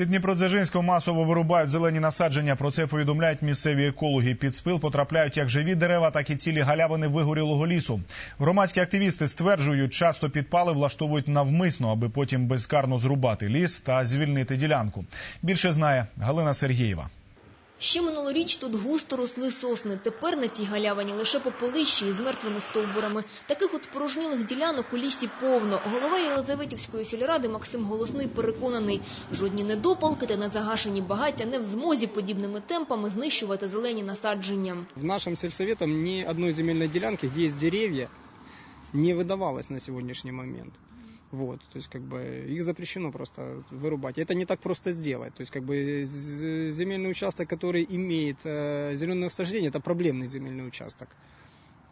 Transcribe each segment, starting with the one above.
Під Дніпродзержинськом масово вирубають зелені насадження. Про це повідомляють місцеві екологи. Під спил потрапляють як живі дерева, так і цілі галявини вигорілого лісу. Громадські активісти стверджують, часто підпали влаштовують навмисно, аби потім безкарно зрубати ліс та звільнити ділянку. Більше знає Галина Сергієва. Ще минулоріч тут густо росли сосни. Тепер на цій галявині лише попелищі із мертвими стовбурами. Таких от спорожнілих ділянок у лісі повно. Голова Єлизаветівської сільради Максим Голосний переконаний, жодні недопалки та незагашені багаття не в змозі подібними темпами знищувати зелені насадження. В нашем сельсоветом ни одной земельной делянки, где есть деревья, не выдавалось на сегодняшний момент. Вот, то есть как бы их запрещено просто вырубать. Это не так просто сделать. То есть как бы земельный участок, который имеет э, зеленое насаждение, это проблемный земельный участок.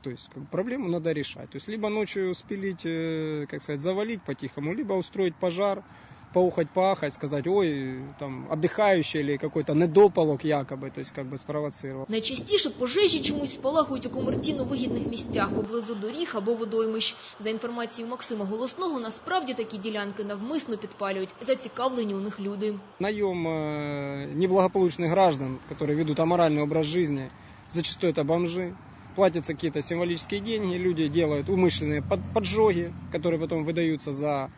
То есть как бы, проблему надо решать. То есть либо ночью спилить, э, как сказать, завалить по-тихому, либо устроить пожар, поухать, поахать, сказать, ой, там отдыхающий или какой-то недопалок якобы, то есть как бы спровоцировал. Найчастіше пожежі чомусь спалахують у комерційно вигідних місцях поблизу доріг або водоймищ. За інформацією Максима Голосного, насправді такі ділянки навмисно підпалюють. Зацікавлені у них люди. Наем э, неблагополучных граждан, которые ведут аморальный образ жизни, зачастую это бомжи, платятся какие-то символические деньги, люди делают умышленные под- поджоги, которые потом выдаются за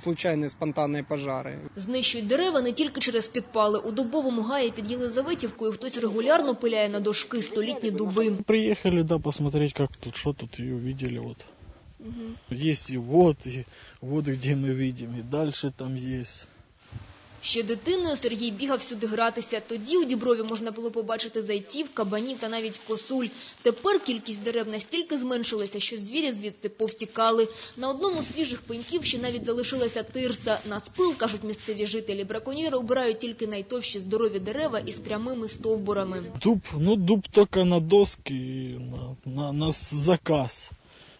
случайные спонтанные пожары. Знищують дерева не тільки через підпали. У дубовому гаї під Єлизаветівкою хтось регулярно пиляє на дошки столітні дуби. Приехали, да, посмотреть, как тут, что тут и увидели, вот. Есть и вот, и вот где мы видим, и дальше там есть. Ще дитиною Сергій бігав сюди гратися. Тоді у Діброві можна було побачити зайців, кабанів та навіть косуль. Тепер кількість дерев настільки зменшилася, що звірі звідси повтікали. На одному з свіжих пеньків ще навіть залишилася тирса. На спил, кажуть місцеві жителі, браконьєри обирають тільки найтовщі здорові дерева із прямими стовбурами. Дуб, ну дуб только на доски, на, на, на заказ.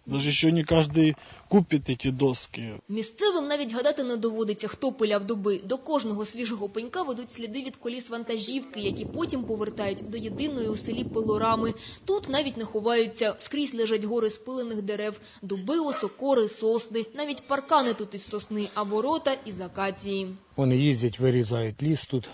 Даже еще не каждый купит эти доски. Місцевим навіть гадати не доводиться, хто пиляв дуби. До кожного свіжого пенька ведуть сліди від коліс вантажівки, які потім повертають до єдиної у селі пилорами. Тут навіть не ховаються. Скрізь лежать гори спилених дерев, дуби, осокори, сосни. Навіть паркани тут із сосни, а ворота із акації. Вони їздять, вирізають ліс тут.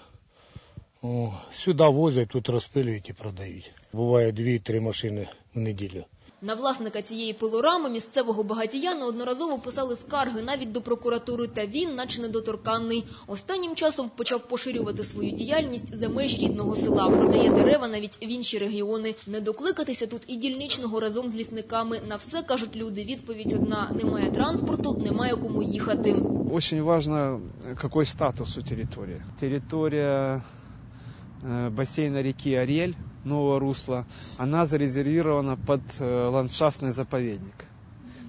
О, сюди возять, тут розпилюють і продають. Буває дві-три машини в неділю. На власника цієї пилорами місцевого багатія неодноразово писали скарги навіть до прокуратури, та він, наче недоторканний. Останнім часом почав поширювати свою діяльність за межі рідного села, продає дерева навіть в інші регіони. Не докликатися тут і дільничного разом з лісниками. На все кажуть люди. Відповідь одна: немає транспорту, немає кому їхати. Очень важно, какой статус у территории. Территория э, бассейна реки Ариэль, нового русла, она зарезервирована под э, ландшафтный заповедник.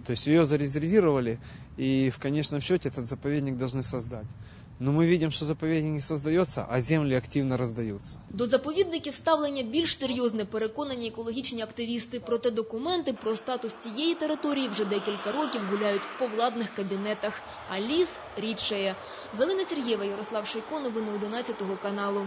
То есть ее зарезервировали, и в конечном счете этот заповедник должны создать. Но мы видим, что заповедник не создается, а земли активно раздаются. До заповідників ставлення більш серйозне, переконані екологічні активісти. Проте документи про статус цієї території вже декілька років гуляють по владних кабінетах, а ліс рідшає. Галина Сергієва, Ярослав Шийко, новини 11 каналу.